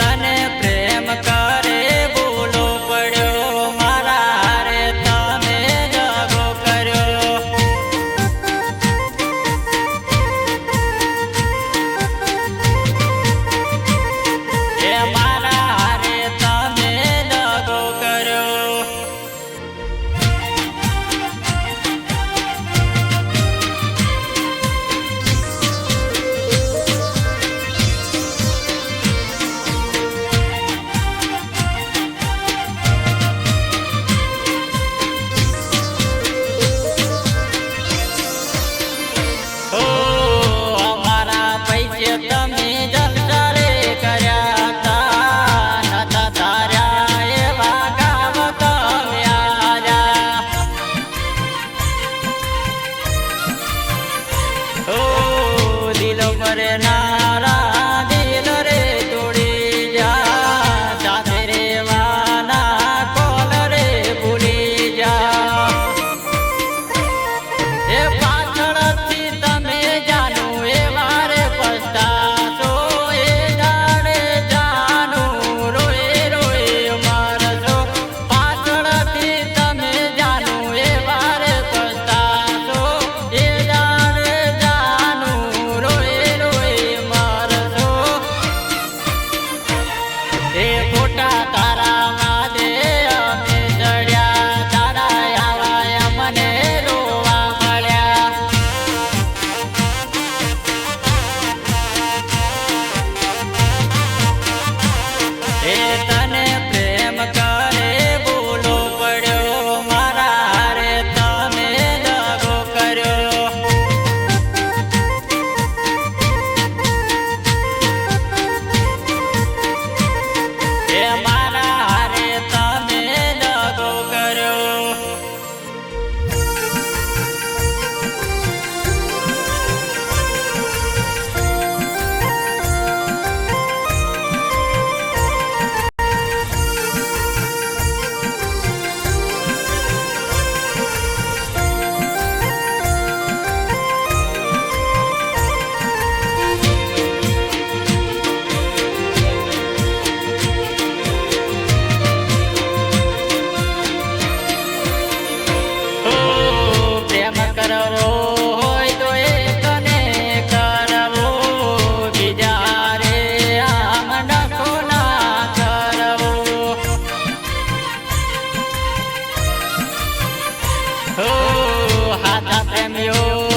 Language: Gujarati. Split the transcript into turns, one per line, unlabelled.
தன રે ના એ ફોટા તારા હો હાથા પ્રેમીઓ.